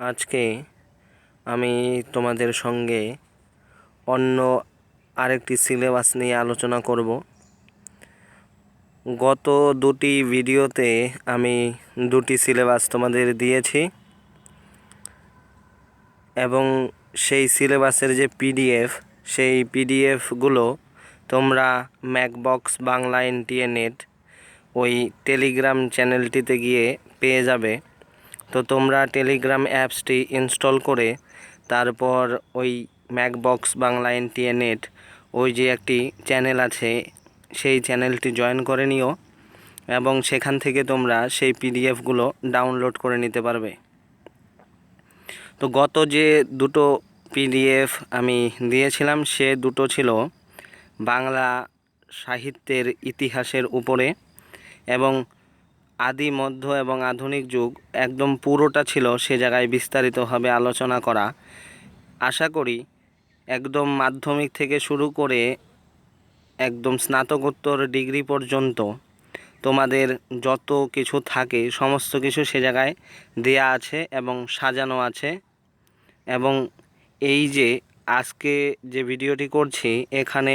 আজকে আমি তোমাদের সঙ্গে অন্য আরেকটি সিলেবাস নিয়ে আলোচনা করব। গত দুটি ভিডিওতে আমি দুটি সিলেবাস তোমাদের দিয়েছি এবং সেই সিলেবাসের যে পিডিএফ, সেই পিডিএফগুলো তোমরা ম্যাকবক্স, বাংলা এনটিএ নেট ওই টেলিগ্রাম চ্যানেলটিতে গিয়ে পেয়ে যাবে। তো তোমরা টেলিগ্রাম অ্যাপসটি ইনস্টল করে তারপর ওই ম্যাকবক্স বাংলা এনটিএ নেট ওই যে একটি চ্যানেল আছে, সেই চ্যানেলটি জয়েন করে নিও এবং সেখান থেকে তোমরা সেই পিডিএফগুলো ডাউনলোড করে নিতে পারবে। তো গত যে দুটো পিডিএফ আমি দিয়েছিলাম, সে দুটো ছিল বাংলা সাহিত্যের ইতিহাসের উপরে এবং আদি, মধ্য এবং আধুনিক যুগ একদম পুরোটা ছিল সে জায়গায় বিস্তারিতভাবে আলোচনা করা। আশা করি একদম মাধ্যমিক থেকে শুরু করে একদম স্নাতকোত্তর ডিগ্রি পর্যন্ত তোমাদের যত কিছু থাকে, সমস্ত কিছু সে জায়গায় দেয়া আছে এবং সাজানো আছে। এবং এই যে আজকে যে ভিডিওটি করছি, এখানে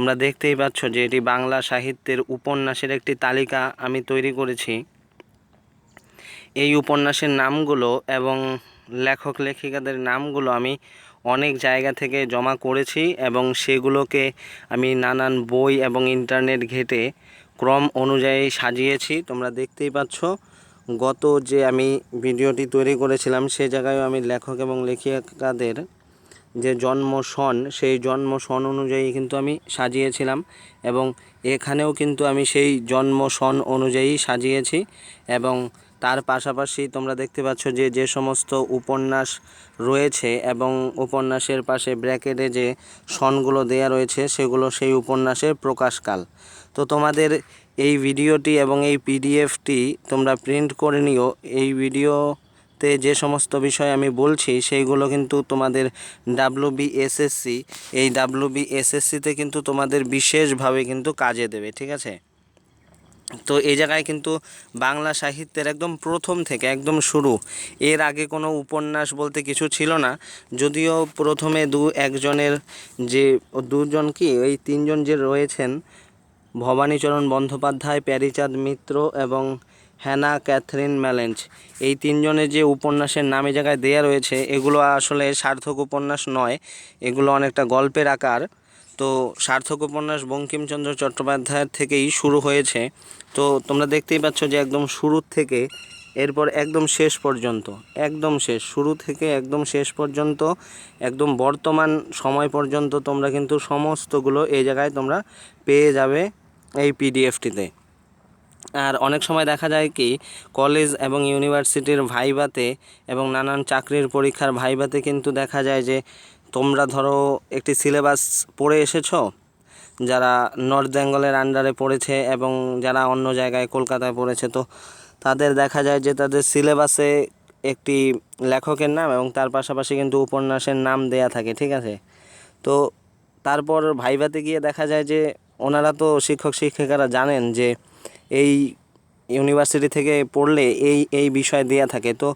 তোমরা দেখতেই পাচ্ছ যে এটি বাংলা সাহিত্যের উপন্যাসের একটি তালিকা আমি তৈরি করেছি। এই উপন্যাসের নামগুলো এবং লেখক লেখিকাদের নামগুলো আমি অনেক জায়গা থেকে জমা করেছি এবং সেগুলোকে আমি নানান বই এবং ইন্টারনেট ঘেটে ক্রম অনুযায়ী সাজিয়েছি। তোমরা দেখতেই পাচ্ছ গত যে আমি ভিডিওটি তৈরি করেছিলাম সে জায়গায় আমি লেখক এবং লেখিকাদের যে জন্ম সন, সেই জন্ম সন অনুযায়ী কিন্তু আমি সাজিয়েছিলাম এবং এখানেও কিন্তু আমি সেই জন্ম সন অনুযায়ী সাজিয়েছি এবং তার পাশাপাশি তোমরা দেখতে পাচ্ছ যে যে সমস্ত উপন্যাস রয়েছে এবং উপন্যাসের পাশে ব্র্যাকেটে যে সনগুলো দেয়া রয়েছে, সেগুলো সেই উপন্যাসের প্রকাশকাল। তো তোমাদের এই ভিডিওটি এবং এই পিডিএফটি তোমরা প্রিন্ট করে নিও। এই ভিডিওতে যে সমস্ত বিষয় আমি বলছি, সেইগুলো কিন্তু তোমাদের ডাব্লু বিএসএসসি এই ডাব্লু বিএসএসসিতে কিন্তু তোমাদের বিশেষভাবে কিন্তু কাজে দেবে, ঠিক আছে? তো এই জায়গায় কিন্তু বাংলা সাহিত্যের একদম প্রথম থেকে একদম শুরু। এর আগে কোনো উপন্যাস বলতে কিছু ছিল না, যদিও প্রথমে দু একজনের যে, দুজন কি, এই তিনজন যে রয়েছেন, ভবানীচরণ বন্দ্যোপাধ্যায়, প্যারিচাঁদ মিত্র এবং হ্যানা, ক্যাথরিন ম্যালেঞ্চ এই তিনজনের যে উপন্যাসের নামে জায়গায় দেয়া রয়েছে, এগুলো আসলে সার্থক উপন্যাস নয়, এগুলো অনেকটা গল্পের আকার। তো সার্থক উপন্যাস বঙ্কিমচন্দ্র চট্টোপাধ্যায়ের থেকেই শুরু হয়েছে। তো তোমরা দেখতেই পাচ্ছ যে একদম শুরুর থেকে, এরপর একদম শেষ পর্যন্ত, একদম শেষ, শুরু থেকে একদম শেষ পর্যন্ত, একদম বর্তমান সময় পর্যন্ত তোমরা কিন্তু সমস্তগুলো এই জায়গায় তোমরা পেয়ে যাবে এই পিডিএফটিতে আর অনেক সময় দেখা যায় কি কলেজ এবং ইউনিভার্সিটির ভাইভাতে এবং নানান চাকরির পরীক্ষার ভাইভাতে কিন্তু দেখা যায় যে, তোমরা ধরো একটি সিলেবাস পড়ে এসেছ, যারা নর্থ বেঙ্গলের আন্ডারে পড়েছে এবং যারা অন্য জায়গায় কলকাতায় পড়েছে, তো তাদের দেখা যায় যে তাদের সিলেবাসে একটি লেখকের নাম এবং তার পাশাপাশি কিন্তু উপন্যাসের নাম দেয়া থাকে, ঠিক আছে? তো তারপর ভাইভাতে গিয়ে দেখা যায় যে, ওনারা তো শিক্ষক শিক্ষিকারা জানেন যে এই ইউনিভার্সিটি থেকে পড়লে এই এই বিষয় দেয়া থাকে। তো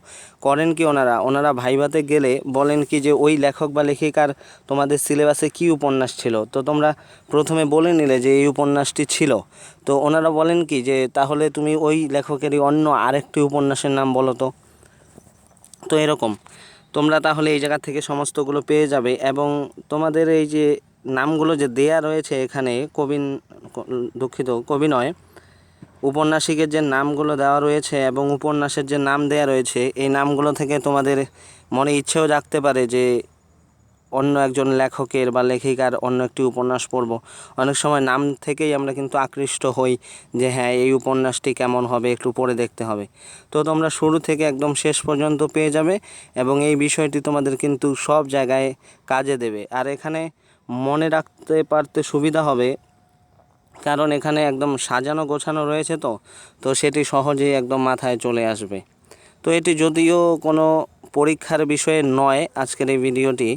করেন কি ওনারা? ওনারা ভাইভাতে গেলে বলেন কি যে, ওই লেখক বা লেখিকার তোমাদের সিলেবাসে কি উপন্যাস ছিল? তো তোমরা প্রথমে বলে নিলে যে, এই উপন্যাসটি ছিল। তো ওনারা বলেন কি যে, তাহলে তুমি ওই লেখকেরই অন্য আরেকটি উপন্যাসের নাম বলো তো। তো এরকম। তোমরা তাহলে এই জায়গা থেকে সমস্তগুলো পেয়ে যাবে এবং তোমাদের এই যে নামগুলো যে দেয়া রয়েছে এখানে কবিন দুঃখিত কবি নয় উপন্যাসিকের যে নামগুলো দেওয়া রয়েছে এবং উপন্যাসের যে নাম দেওয়া রয়েছে, এই নামগুলো থেকে তোমাদের মনে ইচ্ছেও জাগতে পারে যে অন্য একজন লেখকের বা লেখিকার অন্য একটি উপন্যাস পড়ব। অনেক সময় নাম থেকেই আমরা কিন্তু আকৃষ্ট হই যে হ্যাঁ এই উপন্যাসটি কেমন হবে একটু পড়ে দেখতে হবে। তো তোমরা শুরু থেকে একদম শেষ পর্যন্ত পেয়ে যাবে এবং এই বিষয়টি তোমাদের কিন্তু সব জায়গায় কাজে দেবে। আর এখানে মনে রাখতে পারতে সুবিধা হবে কারণ এখানে একদম সাজানো গোছানো রয়েছে তো তো সেটি সহজেই একদম মাথায় চলে আসবে। তো এটি যদিও কোনো পরীক্ষার বিষয়ে নয় আজকের এই ভিডিওটি,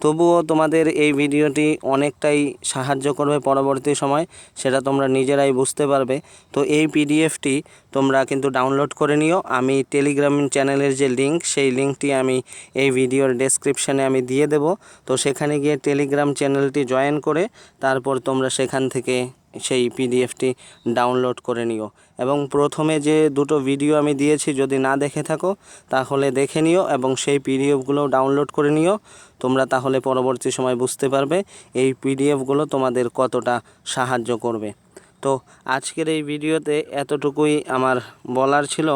তবুও তোমাদের এই ভিডিওটি অনেকটাই সাহায্য করবে পরবর্তী সময়, সেটা তোমরা নিজেরাই বুঝতে পারবে। তো এই পিডিএফটি তোমরা কিন্তু ডাউনলোড করে নিও। আমি টেলিগ্রাম চ্যানেলের যে লিঙ্ক সেই লিঙ্কটি আমি এই ভিডিওর ডেসক্রিপশানে আমি দিয়ে দেব। তো সেখানে গিয়ে টেলিগ্রাম চ্যানেলটি জয়েন করে তারপর তোমরা সেখান থেকে সেই পিডিএফটি ডাউনলোড করে নিও। এবং প্রথমে যে দুটো ভিডিও আমি দিয়েছি যদি না দেখে থাকো, তাহলে দেখে নিও এবং সেই পিডিএফগুলো ডাউনলোড করে নিও। তোমরা তাহলে পরবর্তী সময় বুঝতে পারবে এই পিডিএফগুলো তোমাদের কতটা সাহায্য করবে। তো আজকের এই ভিডিওতে এতটুকুই আমার বলার ছিল।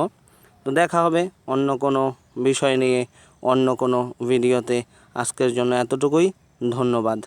তো দেখা হবে অন্য কোনো বিষয় নিয়ে অন্য কোনো ভিডিওতে। আজকের জন্য এতটুকুই। ধন্যবাদ।